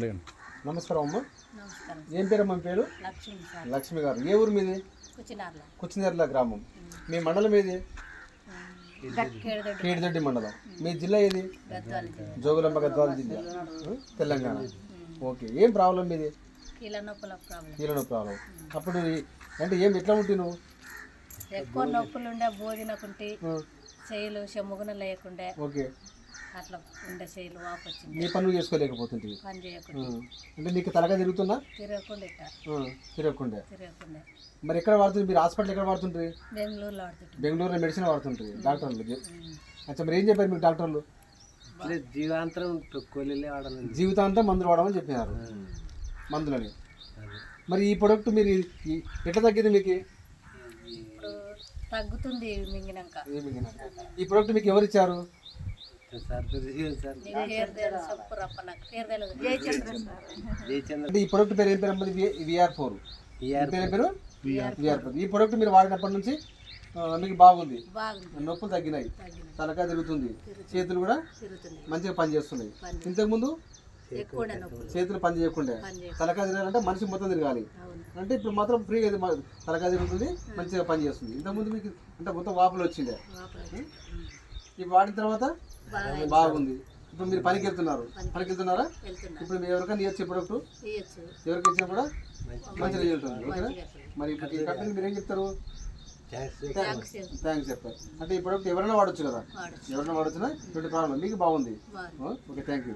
అడగండి నమస్కారం అమ్మ. నమస్కారం ఏం పేరమ్మ పేరు? లక్ష్మి సార్. లక్ష్మి గారు. ఏ ఊరు మీది? కుచినార్ల కుచ్చినేర్ల గ్రామం. మీ మండలం ఏది? కేడదొడ్డి మండలం. మీ జిల్లా ఏది? గద్వాల జిల్లా. జోగులాంబ గద్వాల జిల్లా? తెలంగాణ. ఓకే. ఏం ప్రాబ్లం మీది? కీళ్ళ నొప్పుల ప్రాబ్లం. అప్పుడు అంటే ఏం ఎట్లా ఉంటే నువ్వు? ఎక్కువ నొప్పులు ఉండే బోధినకుంటి ఉం. చేయిలు చెమ్ముగున లేకుండే. ఓకే. అట్లా ఉండే చేయిలు వాపు వచ్చింది. నీ పనులు చేసుకోలేకపోతుంటివి పని చేయకుండా. అంటే నీకు తలగా తిరుగుతున్నా తిరగకుండా. తిరగకుండే. తిరగకుండా. మరి ఎక్కడ వాడుతుంది మీరు హాస్పిటల్ ఎక్కడ వాడుతుంటారు బెంగళూరులో ఆడుతుంటాం బెంగళూరులో మెడిసిన్ వాడుతుంటారు డాక్టర్లు అచ్చా మరి ఏం చెప్పారు మీకు డాక్టర్లు? జీవాంతరం కొలిలే వాడాలి జీవితాంతం మందులు వాడమని చెప్పినారు. మందులని. మరి ఈ ప్రొడక్ట్ మీరు ఎట్లా తగ్గింది మీకు? తగ్గుతుంది మింగినాక. ఈ ప్రొడక్ట్ మీకు ఎవరు ఇచ్చారు ఈ ప్రొడక్ట్ పేరు ఏం పేరు అమ్మది విఆర్ ఫోర్ పేరు పేరు? విఆర్ ఫోర్ ఈ ప్రొడక్ట్ మీరు వాడినప్పటి నుంచి మీకు బాగుంది. బాగుంది. నొప్పులు తగ్గినాయి. తగ్గిన తలకాయ తిరుగుతుంది. చేతులు కూడా తిరుగుతుంది. మంచిగా పని చేస్తున్నాయి పని ఇంతకుముందు చేతులు పని చేయకుండా. తలకాయ తిరగాలంటే మనిషి మొత్తం తిరగాలి. అంటే ఇప్పుడు మాత్రం ఫ్రీగా మా- తలకాయ తిరుగుతుంది మంచిగా పని చేస్తుంది ఇంతకుముందు మీకు అంటే మొత్తం వాపులు వచ్చిండే. ఇవి వాడిన తర్వాత బాగా బాగుంది. ఇప్పుడు మీరు పనికి వెళ్తున్నారు పనికి వెళ్తున్నారా వెళ్తున్నా ఇప్పుడు మీరు ఎవరికైనా ఇవ్వచ్చు ప్రొడక్ట్ ఇయ్యచ్చు. ఎవరికి ఇచ్చినా కూడా మంచి రిజల్ట్ ఉంది ఓకేనా. మరి ఇప్పుడు కంపెనీ మీరు ఏం చెప్తారు థ్యాంక్స్ చెప్తారు అంటే ఈ ప్రొడక్ట్ ఎవరైనా వాడొచ్చు కదా? వాడచ్చు. ఎవరైనా వాడొచ్చునా ఇటువంటి ప్రాబ్లం మీకు బాగుంది. Okay thank you